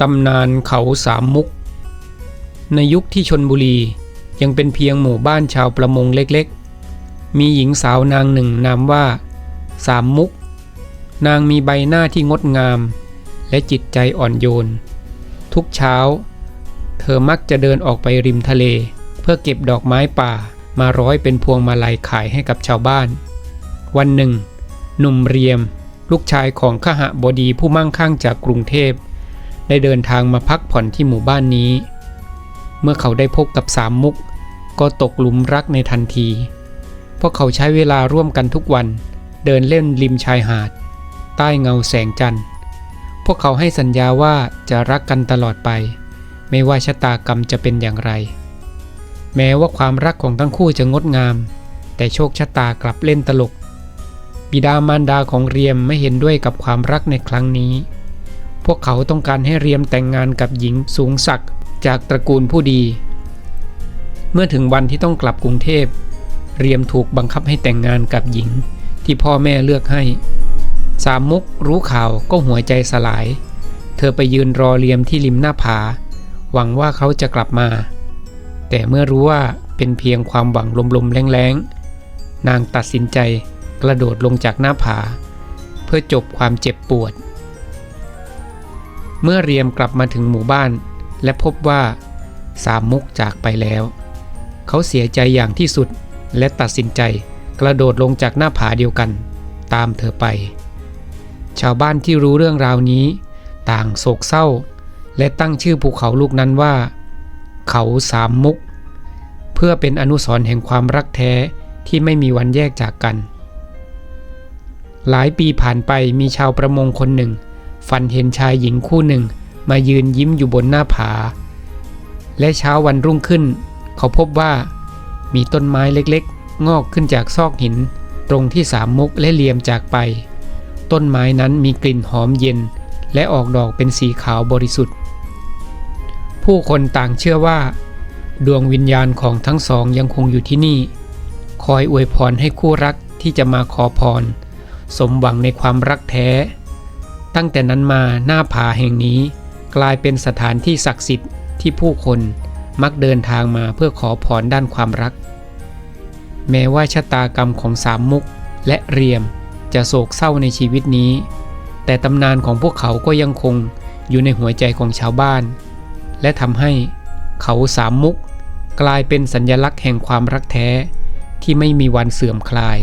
ตำนานเขาสามมุก ในยุคที่ชนบุรียังเป็นเพียงหมู่บ้านชาวประมงเล็กๆ มีหญิงสาวนางหนึ่งนามว่า สามมุก นางมีใบหน้าที่งดงาม และจิตใจอ่อนโยน ทุกเช้า เธอมักจะเดินออกไปริมทะเล เพื่อเก็บดอกไม้ป่ามาร้อยเป็นพวงมาลัยขายให้กับชาวบ้าน วันหนึ่ง หนุ่มเรียม ลูกชายของขหบดีผู้มั่งคั่งจากกรุงเทพ ได้เดินทางมาพักผ่อนที่หมู่บ้านนี้ เมื่อเขาได้พบกับสามมุก ก็ตกหลุมรักในทันทีพราะเขาใช้เวลาร่วมกันทุกวัน เดินเล่นริมชายหาด ใต้เงาแสงจันทร์ พวกเขาให้สัญญาว่าจะรักกันตลอดไป ไม่ว่าชะตากรรมจะเป็นอย่างไร แม้ว่าความรักของทั้งคู่จะงดงาม แต่โชคชะตากลับเล่นตลก บิดามารดาของเรียมไม่เห็นด้วยกับความรักในครั้งนี้ พวกเขาต้องการให้เรียมแต่งงานกับหญิงสูงศักดิ์จากตระกูลผู้ดี เมื่อถึงวันที่ต้องกลับกรุงเทพ เรียมถูกบังคับให้แต่งงานกับหญิงที่พ่อแม่เลือกให้ สามมุกรู้ข่าวก็หัวใจสลาย เธอไปยืนรอเรียมที่ริมหน้าผา หวังว่าเขาจะกลับมา แต่เมื่อรู้ว่าเป็นเพียงความหวังลมๆแรงๆ นางตัดสินใจกระโดดลงจากหน้าผา เพื่อจบความเจ็บปวด เมื่อเรียมกลับมาถึงหมู่บ้าน และพบว่าสามมุกจากไปแล้ว เขาเสียใจอย่างที่สุดและตัดสินใจกระโดดลงจากหน้าผาเดียวกัน ตามเธอไป ชาวบ้านที่รู้เรื่องราวนี้ ต่างโศกเศร้า และตั้งชื่อภูเขาลูกนั้นว่า เขาสามมุก เพื่อเป็นอนุสรณ์แห่งความรักแท้ที่ไม่มีวันแยกจากกัน หลายปีผ่านไปมีชาวประมงคนหนึ่ง ฝันเห็นชายหญิงคู่หนึ่งมายืนยิ้มอยู่บนหน้าผา และเช้าวันรุ่งขึ้น เขาพบว่ามีต้นไม้เล็กๆ งอกขึ้นจากซอกหิน ตรงที่สามมุกและเหลียมจากไป ต้นไม้นั้นมีกลิ่นหอมเย็น และออกดอกเป็นสีขาวบริสุทธิ์ ผู้คนต่างเชื่อว่า ดวงวิญญาณของทั้งสองยังคงอยู่ที่นี่ คอยอวยพรให้คู่รักที่จะมาขอพร สมหวังในความรักแท้ ตั้งแต่นั้นมาหน้าผาแห่งนี้กลายเป็นสถานที่ศักดิ์สิทธิ์ที่ผู้คนมักเดินทางมาเพื่อขอพรด้านความรัก แม้ว่าชะตากรรมของสามมุกและเรียมจะโศกเศร้าในชีวิตนี้ แต่ตำนานของพวกเขาก็ยังคงอยู่ในหัวใจของชาวบ้าน และทำให้เขาสามมุกกลายเป็นสัญญลักษณ์แห่งความรักแท้ที่ไม่มีวันเสื่อมคลาย